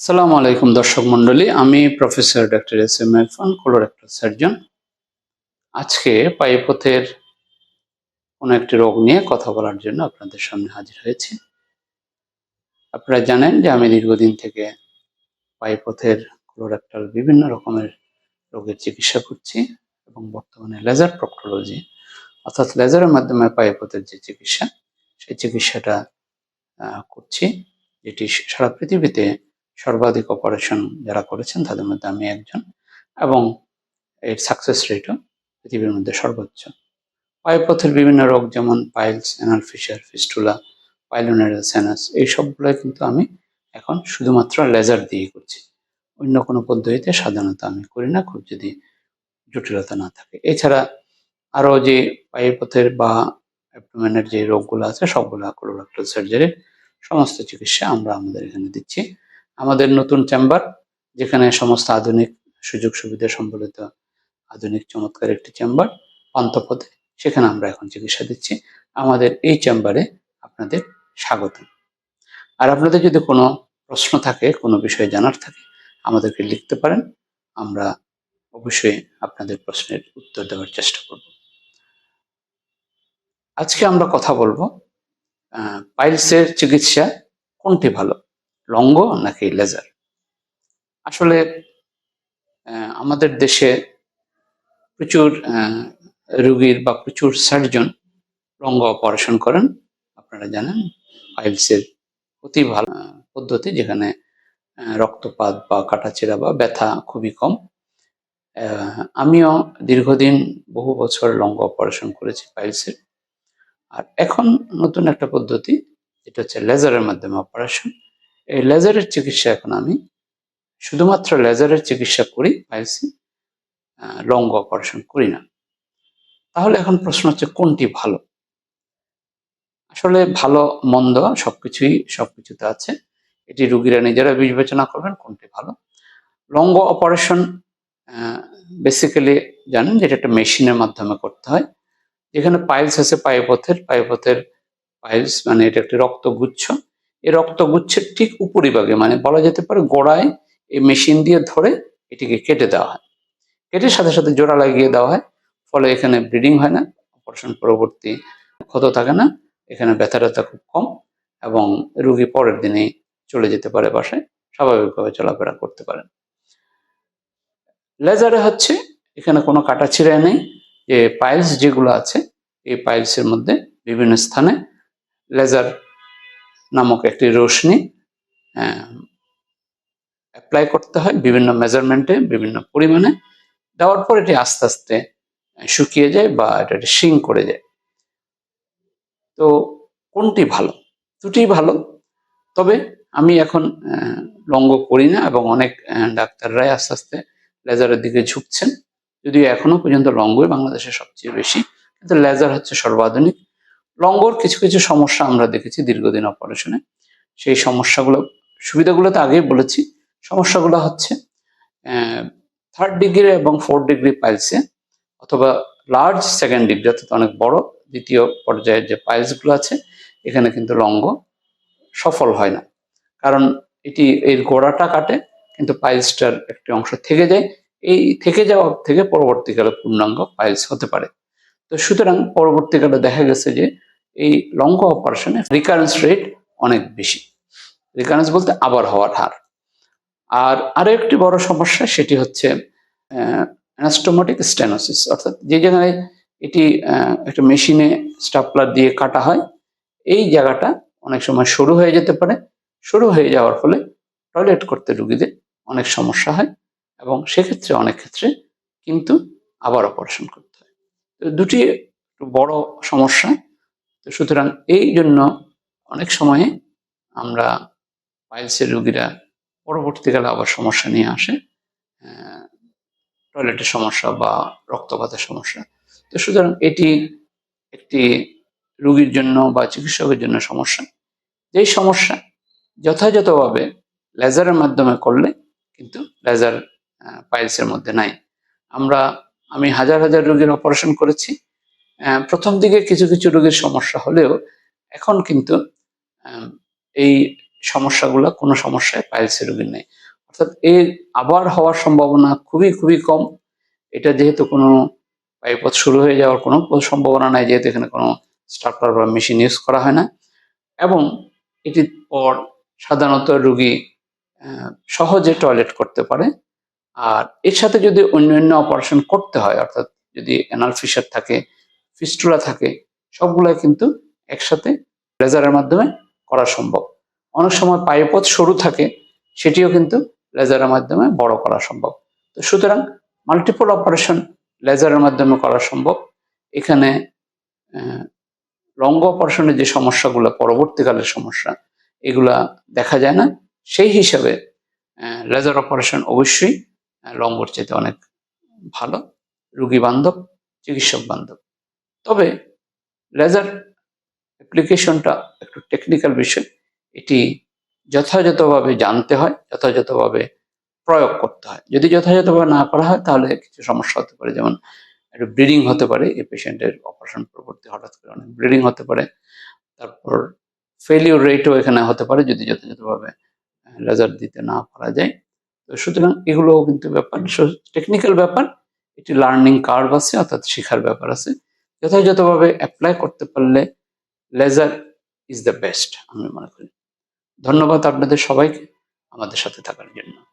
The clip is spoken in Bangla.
আসসালামু আলাইকুম দর্শক মন্ডলী আমি professor doctor S M Irfan colorectal surgeon আজকে পাইপথের কোনো একটি রোগ নিয়ে কথা বলার জন্য আপনাদের সামনে হাজির হয়েছি। আপনারা জানেন যে আমি দীর্ঘদিন থেকে পাইপথের কোলোরেক্টাল বিভিন্ন রকমের রোগের চিকিৎসা করছি এবং বর্তমানে লেজার প্রক্টোলজি অর্থাৎ লেজারের মাধ্যমে পাইপথের যে চিকিৎসা, সেই চিকিৎসাটা করছি, যেটি সারা পৃথিবীতে সর্বাধিক অপারেশন যারা করেছেন, তাদের মধ্যে আমি একজন এবং এর সাকসেস রেটও পৃথিবীর মধ্যে সর্বোচ্চ। পায়ুপথের বিভিন্ন রোগ যেমন piles anal fistula pilonidal sinus এই সবগুলোই কিন্তু আমি এখন শুধুমাত্র লেজার দিয়ে করছি। অন্য কোনো পদ্ধতিতে সাধারণত আমি করি না, খুব যদি জটিলতা না থাকে। এছাড়া আরও যে পায়ুপথের বা অ্যাবডোমেনের যে রোগগুলো আছে, সবগুলো কোলোরেক্টাল সার্জারির সমস্ত চিকিৎসা আমরা আমাদের এখানে দিচ্ছি। আমাদের নতুন চেম্বার যেখানে সমস্ত আধুনিক সুযোগ সুবিধা সম্বলিত আধুনিক চমৎকার একটি চেম্বার অন্তপদে সেখানে আমরা এখন চিকিৎসা দিচ্ছি। আমাদের এই চেম্বারে আপনাদের স্বাগত আর আপনাদের যদি কোনো প্রশ্ন থাকে, কোনো বিষয়ে জানার থাকে, আমাদেরকে লিখতে পারেন। আমরা অবশ্যই আপনাদের প্রশ্নের উত্তর দেওয়ার চেষ্টা করব। আজকে আমরা কথা বলব পাইলসের চিকিৎসা কোনটি ভালো? লঙ্গ নাকি লেজার আসলে আমাদের দেশে প্রচুর রোগীর বা প্রচুর সার্জন লঙ্গ অপারেশন করেন। আপনারা জানেন পাইলসের অতি ভালো পদ্ধতি যেখানে রক্তপাত বা কাটাছেঁড়া বা ব্যথা খুবই কম। আমিও দীর্ঘদিন বহু বছর লঙ্গ অপারেশন করেছি পাইলসের আর এখন নতুন একটা পদ্ধতি, যেটা হচ্ছে লেজারের মাধ্যমে অপারেশন এই লেজারের চিকিৎসা এখন আমি শুধুমাত্র লেজারের চিকিৎসা করি পাইলসে লঙ্গ অপারেশন করি না। তাহলে এখন প্রশ্ন হচ্ছে কোনটি ভালো? আসলে ভালো, মন্দ সবকিছুই, সবকিছুতে আছে। এটি রুগীরা নিজেরা বিবেচনা করবেন কোনটি ভালো। লঙ্গ অপারেশন বেসিক্যালি জানেন যে এটা একটা মেশিনের মাধ্যমে করতে হয়। যেখানে পাইলস আছে পায়ুপথের পায়ুপথের পাইলস মানে এটা একটি রক্তগুচ্ছ। এই রক্তগুচ্ছের ঠিক উপরিভাগে মানে বলা যেতে পারে গোড়ায় এই মেশিন দিয়ে ধরে এটিকে কেটে দেওয়া হয়। কেটে সাথে সাথে জোড়া লাগিয়ে দেওয়া হয়, ফলে এখানে ব্লিডিং হয় না অপারেশন পরবর্তী ক্ষত থাকে না, এখানে ব্যথা ট্যাথা খুব কম এবং রুগী পরের দিনে চলে যেতে পারে বাসায়, স্বাভাবিকভাবে চলাফেরা করতে পারেন লেজারে হচ্ছে এখানে কোনো কাটা ছিঁড়ে নেই, যে পাইলস যেগুলো আছে, এই পাইলসের মধ্যে বিভিন্ন স্থানে লেজার নামক একটি রশ্মি অ্যাপ্লাই করতে হয় বিভিন্ন মেজারমেন্টে বিভিন্ন পরিমাণে। দেওয়ার পর এটি আস্তে আস্তে শুকিয়ে যায় বা এটা শিং করে যায়। তো কোনটি ভালো? দুটি ভালো। তবে আমি এখন লঙ্গ করি না এবং অনেক ডাক্তাররাই আস্তে আস্তে লেজারের দিকে ঝুঁকছেন। যদিও এখনও পর্যন্ত লঙ্গই বাংলাদেশে সবচেয়ে বেশি। কিন্তু লেজার হচ্ছে সর্বাধুনিক। লঙ্গর কিছু কিছু সমস্যা আমরা দেখেছি দীর্ঘদিন অপারেশনে। সেই সমস্যাগুলো, সুবিধাগুলো তো আগেই বলেছি। সমস্যাগুলো হচ্ছে থার্ড ডিগ্রি এবং ফোর্থ ডিগ্রি পাইলসে অথবা লার্জ সেকেন্ড ডিগ্রি অর্থাৎ অনেক বড়, দ্বিতীয় পর্যায়ের যে পাইলসগুলো আছে, এখানে কিন্তু লঙ্গ সফল হয় না। কারণ এটি, এর গোড়াটা কাটে, কিন্তু পাইলসটার একটি অংশ থেকে যায়। এই থেকে যাওয়ার থেকে পরবর্তীকালে পূর্ণাঙ্গ পাইলস হতে পারে। তো সুতরাং পরবর্তীকালে দেখা গেছে যে এই লঙ্গ অপারেশনে রিকারেন্স রেট অনেক বেশি। রিকারেন্স বলতে আবার হওয়ার হার। আর আরও একটি বড় সমস্যা সেটি হচ্ছে অ্যানাস্টোমেটিক স্টেনোসিস অর্থাৎ যে জায়গায় এটি একটা মেশিনে স্টাপলার দিয়ে কাটা হয়, এই জায়গাটা অনেক সময় সরু হয়ে যেতে পারে। সরু হয়ে যাওয়ার ফলে টয়লেট করতে রুগীদের অনেক সমস্যা হয় এবং সেক্ষেত্রে অনেক ক্ষেত্রে কিন্তু আবার অপারেশন করতে হয়। দুটি বড় সমস্যা। তো সুতরাং এই জন্য অনেক সময়ে আমরা পাইলসের রুগীরা পরবর্তীকালে আবার সমস্যা নিয়ে আসে টয়লেটের সমস্যা বা রক্তপাতের সমস্যা। তো সুতরাং এটি একটি রুগীর জন্য বা চিকিৎসকের জন্য সমস্যা। যেই সমস্যা যথাযথভাবে লেজারের মাধ্যমে করলে কিন্তু লেজার পাইলসের মধ্যে নাই। আমরা, আমি হাজার হাজার রুগীর অপারেশন করেছি। প্রথম দিকে কিছু কিছু রোগীর সমস্যা হলেও এখন কিন্তু এই সমস্যাগুলো কোনো সমস্যায় পাইলসের রোগীর নেই। অর্থাৎ এর আবার হওয়ার সম্ভাবনা খুবই খুবই কম। এটা যেহেতু কোনো পাইপথ শুরু হয়ে যাওয়ার কোনো সম্ভাবনা নাই, যেহেতু এখানে কোনো স্টার্টার বা মেশিন ইউজ করা হয় না। এবং এটির পর সাধারণত রুগী সহজে টয়লেট করতে পারে। আর এর সাথে যদি অন্যান্য অপারেশন করতে হয়, অর্থাৎ যদি অ্যানাল ফিশার থাকে ফিস্টুলা থাকে, সবগুলাই কিন্তু একসাথে লেজারের মাধ্যমে করা সম্ভব। অনেক সময় পায়ুপথ সরু থাকে, সেটিও কিন্তু লেজারের মাধ্যমে বড় করা সম্ভব। তো সুতরাং মাল্টিপল অপারেশন লেজারের মাধ্যমে করা সম্ভব। এখানে লঙ্গ অপারেশনের যে সমস্যাগুলো পরবর্তীকালের সমস্যা, এগুলা দেখা যায় না। সেই হিসাবে লেজার অপারেশন অবশ্যই লঙ্গর চাইতে অনেক ভালো। রুগী বান্ধব, চিকিৎসক বান্ধব। তবে লেজার অ্যাপ্লিকেশনটা একটু টেকনিক্যাল বিষয়। এটি যথাযথভাবে জানতে হয়, যথাযথভাবে প্রয়োগ করতে হয়। যদি যথাযথভাবে না করা হয়, তাহলে কিছু সমস্যা হতে পারে। যেমন একটু ব্লিডিং হতে পারে, এই পেশেন্টের অপারেশন পরবর্তী হঠাৎ করে অনেক ব্লিডিং হতে পারে। তারপর ফেলিওর রেটও এখানে হতে পারে, যদি যথাযথভাবে লেজার দিতে না পারা যায়। তো সুতরাং এগুলোও কিন্তু ব্যাপার। টেকনিক্যাল ব্যাপার, এটি লার্নিং কার্ভ আছে, অর্থাৎ শেখার ব্যাপার আছে। যথাযথভাবে অ্যাপ্লাই করতে পারলে লেজার ইজ দ্য বেস্ট আমি মনে করি। ধন্যবাদ আপনাদের সবাইকে আমাদের সাথে থাকার জন্য।